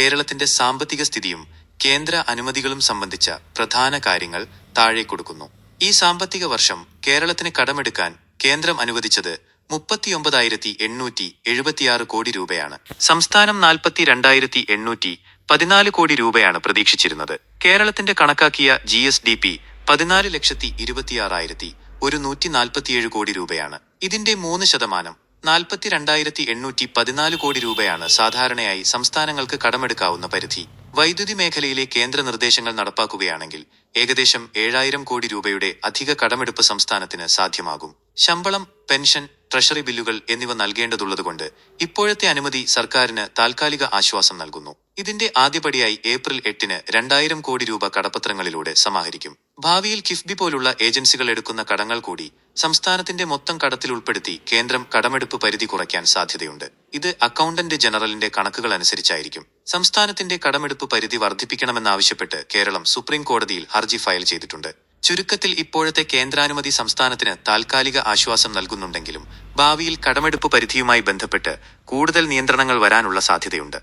കേരളത്തിന്റെ സാമ്പത്തിക സ്ഥിതിയും കേന്ദ്ര അനുമതികളും സംബന്ധിച്ച പ്രധാന കാര്യങ്ങൾ താഴെ കൊടുക്കുന്നു. ഈ സാമ്പത്തിക വർഷം കേരളത്തിന് കടമെടുക്കാൻ കേന്ദ്രം അനുവദിച്ചത് മുപ്പത്തിയൊമ്പതായിരത്തി എണ്ണൂറ്റി എഴുപത്തിയാറ് കോടി രൂപയാണ്. സംസ്ഥാനം നാൽപ്പത്തി രണ്ടായിരത്തി എണ്ണൂറ്റി പതിനാല് കോടി രൂപയാണ് പ്രതീക്ഷിച്ചിരുന്നത്. കേരളത്തിന്റെ കണക്കാക്കിയ ജി എസ് ഡി പി പതിനാല് ലക്ഷത്തി ഇരുപത്തിയാറായിരത്തി ഒരു നൂറ്റി നാൽപ്പത്തിയേഴ് കോടി രൂപയാണ്. ഇതിന്റെ മൂന്ന് ശതമാനം നാൽപ്പത്തി രണ്ടായിരത്തി എണ്ണൂറ്റി പതിനാല് കോടി രൂപയാണ് സാധാരണയായി സംസ്ഥാനങ്ങൾക്ക് കടമെടുക്കാവുന്ന പരിധി. വൈദ്യുതി മേഖലയിലെ കേന്ദ്ര നിർദ്ദേശങ്ങൾ നടപ്പാക്കുകയാണെങ്കിൽ ഏകദേശം ഏഴായിരം കോടി രൂപയുടെ അധിക കടമെടുപ്പ് സംസ്ഥാനത്തിന് സാധ്യമാകും. ശമ്പളം പെൻഷൻ ട്രഷറി ബില്ലുകൾ എന്നിവ നൽകേണ്ടതുള്ളതുകൊണ്ട് ഇപ്പോഴത്തെ അനുമതി സർക്കാരിന് താൽക്കാലിക ആശ്വാസം നൽകുന്നു. ഇതിന്റെ ആദ്യപടിയായി ഏപ്രിൽ എട്ടിന് രണ്ടായിരം കോടി രൂപ കടപ്പത്രങ്ങളിലൂടെ സമാഹരിക്കും. ഭാവിയിൽ കിഫ്ബി പോലുള്ള ഏജൻസികൾ എടുക്കുന്ന കടങ്ങൾ കൂടി സംസ്ഥാനത്തിന്റെ മൊത്തം കടത്തിൽ ഉൾപ്പെടുത്തി കേന്ദ്രം കടമെടുപ്പ് പരിധി കുറയ്ക്കാൻ സാധ്യതയുണ്ട്. ഇത് അക്കൗണ്ടന്റ് ജനറലിന്റെ കണക്കുകൾ അനുസരിച്ചായിരിക്കും സംസ്ഥാനത്തിന്റെ കടമെടുപ്പ് പരിധി വർദ്ധിപ്പിക്കണമെന്നാവശ്യപ്പെട്ട് കേരളം സുപ്രീം കോടതിയിൽ ഹർജി ഫയൽ ചെയ്തിട്ടുണ്ട്. ചുരുക്കത്തിൽ ഇപ്പോഴത്തെ കേന്ദ്രാനുമതി സംസ്ഥാനത്തിന് താൽക്കാലിക ആശ്വാസം നൽകുന്നുണ്ടെങ്കിലും ഭാവിയിൽ കടമെടുപ്പ് പരിധിയുമായി ബന്ധപ്പെട്ട് കൂടുതൽ നിയന്ത്രണങ്ങൾ വരാനുള്ള സാധ്യതയുണ്ട്